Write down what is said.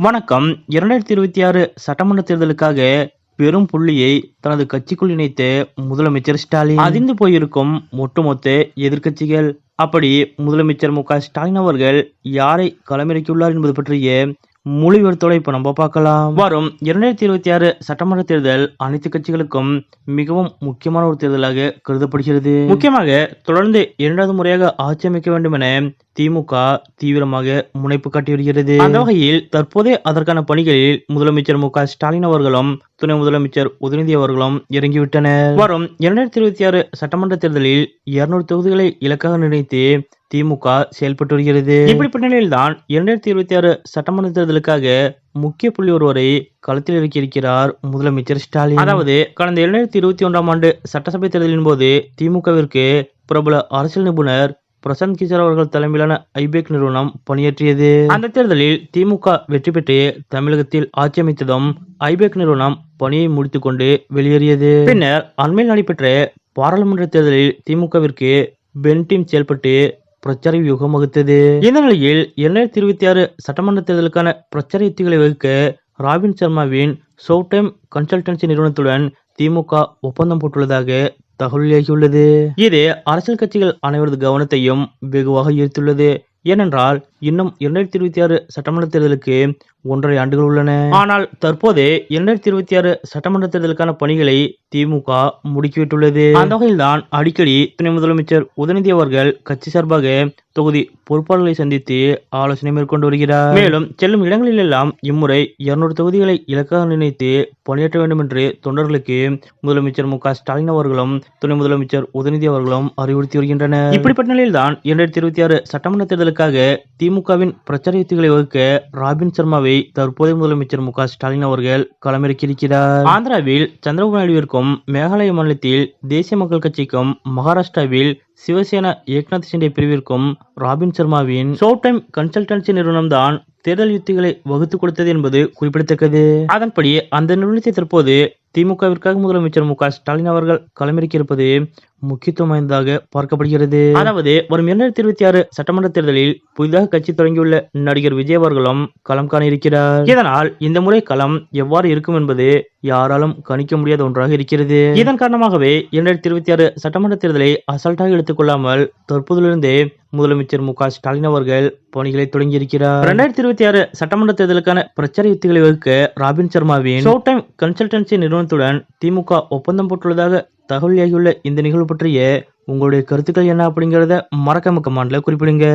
வணக்கம். இரண்டாயிரத்தி இருபத்தி ஆறு சட்டமன்ற தேர்தலுக்காக பெரும் புள்ளியை தனது கட்சிக்குள் இணைத்த முதலமைச்சர் ஸ்டாலின். அதிர்ந்து போயிருக்கும் ஒட்டுமொத்த எதிர்க்கட்சிகள். அப்படி முதலமைச்சர் மு க ஸ்டாலின் அவர்கள் யாரை களமிறக்கியுள்ளார் என்பது பற்றிய முழு விவரத்தோட இப்ப நம்ம பார்க்கலாம். வரும் இரண்டாயிரத்தி இருபத்தி ஆறு சட்டமன்ற தேர்தல் அனைத்து கட்சிகளுக்கும் மிகவும் முக்கியமான ஒரு தேர்தலாக கருதப்படுகிறது. முக்கியமாக தொடர்ந்து இரண்டாவது முறையாக ஆட்சி அமைக்க வேண்டும் என திமுக தீவிரமாக முனைப்பு காட்டி வருகிறது அந்த வகையில் தற்போதே அதற்கான பணிகளில் முதலமைச்சர் மு க ஸ்டாலின் அவர்களும் துணை முதலமைச்சர் உதயநிதி அவர்களும் இறங்கிவிட்டனர். வரும் இரண்டாயிரத்தி இருபத்தி ஆறு சட்டமன்ற தேர்தலில் இருநூறு தொகுதிகளை இலக்காக நிர்ணயித்து திமுக செயல்பட்டு வருகிறது. இப்படிப்பட்ட நிலையில்தான் இரண்டாயிரத்தி இருபத்தி ஆறு சட்டமன்ற தேர்தலுக்காக முக்கிய புள்ளி ஒருவரை களத்தில் இறக்கியிருக்கிறார் முதலமைச்சர் ஸ்டாலின். அதாவது கடந்த இரண்டாயிரத்தி இருபத்தி ஒன்றாம் ஆண்டு சட்டசபை தேர்தலின் போது திமுகவிற்கு பிரபல அரசியல் நிபுணர் பிரசாந்த் கிஷோர் அவர்கள் தலைமையிலான ஐபேக் நிறுவனம் பணியாற்றியது. அந்த தேர்தலில் திமுக வெற்றி பெற்று தமிழகத்தில் ஆட்சி அமைத்ததும் ஐபேக் நிறுவனம் பணியை முடித்துக்கொண்டு வெளியேறியது. பின்னர் அண்மையில் நடைபெற்ற பாராளுமன்ற தேர்தலில் திமுகவிற்கு பென் டீம் செயல்பட்டு பிரச்சார வியூகம் வகுத்தது. இந்த நிலையில் இரண்டாயிரத்தி இருபத்தி ஆறு சட்டமன்ற தேர்தலுக்கான பிரச்சார யுத்திகளை வகுக்க ராபின் சர்மாவின் ஷோ டைம் கன்சல்டன்சி நிறுவனத்துடன் திமுக ஒப்பந்தம் போட்டுள்ளதாக தகவலாகியுள்ளது இது அரசியல் கட்சிகள் அனைவரது கவனத்தையும் வெகுவாக ஈர்த்துள்ளது. ஏனென்றால் இன்னும் இரண்டாயிரத்தி இருபத்தி ஆறு சட்டமன்ற தேர்தலுக்கு ஒன்றரை ஆண்டுகள் உள்ளன. ஆனால் தற்போது இரண்டாயிரத்தி இருபத்தி ஆறு சட்டமன்ற தேர்தலுக்கான பணிகளை திமுக முடுக்கிவிட்டுள்ளது. அந்த வகையில்தான் அடிக்கடி துணை முதலமைச்சர் உதயநிதி அவர்கள் கட்சி சார்பாக தொகுதி பொறுப்பாளர்களை சந்தித்து ஆலோசனை மேற்கொண்டு வருகிறார். மேலும் செல்லும் இடங்களிலெல்லாம் இம்முறை இருநூறு தொகுதிகளை இலக்காக நிர்ணயித்து பணியாற்ற வேண்டும் என்று தொண்டர்களுக்கு முதலமைச்சர் மு ஸ்டாலின் அவர்களும் துணை முதலமைச்சர் உதயநிதி அவர்களும் அறிவுறுத்தி வருகின்றனர். இப்படிப்பட்ட நிலையில்தான் இரண்டாயிரத்தி இருபத்தி ஆறு சட்டமன்ற தேர்தலுக்காக திமுகவின் பிரச்சார யுத்திகளை வகுக்க ராபின் சர்மாவை தற்போதைய முதலமைச்சர் மு க ஸ்டாலின் அவர்கள் களமிறக்கியிருக்கிறார். ஆந்திராவில் சந்திரபாபு நாயுடுவிற்கும் மேகாலய மாநிலத்தில் தேசிய மக்கள் கட்சிக்கும் மகாராஷ்டிராவில் சிவசேனா ஏக்நாத் சிண்டே பிரிவிற்கும் ராபின் சர்மாவின் ஷோ டைம் கன்சல்டன்சி நிறுவனம் தான் தேர்தல் யுத்திகளை வகுத்து கொடுத்தது என்பது குறிப்பிடத்தக்கது. அதன்படி அந்த நிறுவனத்தை தற்போது திமுகவிற்காக முதலமைச்சர் மு க ஸ்டாலின் அவர்கள் களமிறக்கியிருப்பது முக்கியத்துவம் வாய்ந்ததாக பார்க்கப்படுகிறது. அதாவது வரும் இரண்டாயிரத்தி இருபத்தி ஆறு சட்டமன்ற தேர்தலில் புதிதாக கட்சி தொடங்கியுள்ள நடிகர் விஜய் அவர்களும் களம் காண இருக்கிறார் இதனால் இந்த முறை களம் எவ்வாறு இருக்கும் என்பது யாராலும் கணிக்க முடியாத ஒன்றாக இருக்கிறது. இதன் காரணமாகவே இரண்டாயிரத்தி இருபத்தி ஆறு சட்டமன்ற தேர்தலை அசால்ட்டாக எடுத்துக்கொள்ளாமல் தற்போதிலிருந்தே முதலமைச்சர் மு க ஸ்டாலின் அவர்கள் பணிகளை தொடங்கியிருக்கிறார். இரண்டாயிரத்தி இருபத்தி ஆறு சட்டமன்ற தேர்தலுக்கான பிரச்சார யுத்திகளை வகுக்க ராபின் சர்மாவின் ஷோ டைம் கன்சல்டன்சி நிறுவனத்துடன் திமுக ஒப்பந்தம் போட்டுள்ளதாக தகவலாகியுள்ள இந்த நிகழ்வு பற்றிய உங்களுடைய கருத்துக்கள் என்ன அப்படிங்கிறத மறக்காம கமாண்டில் குறிப்பிடுங்க.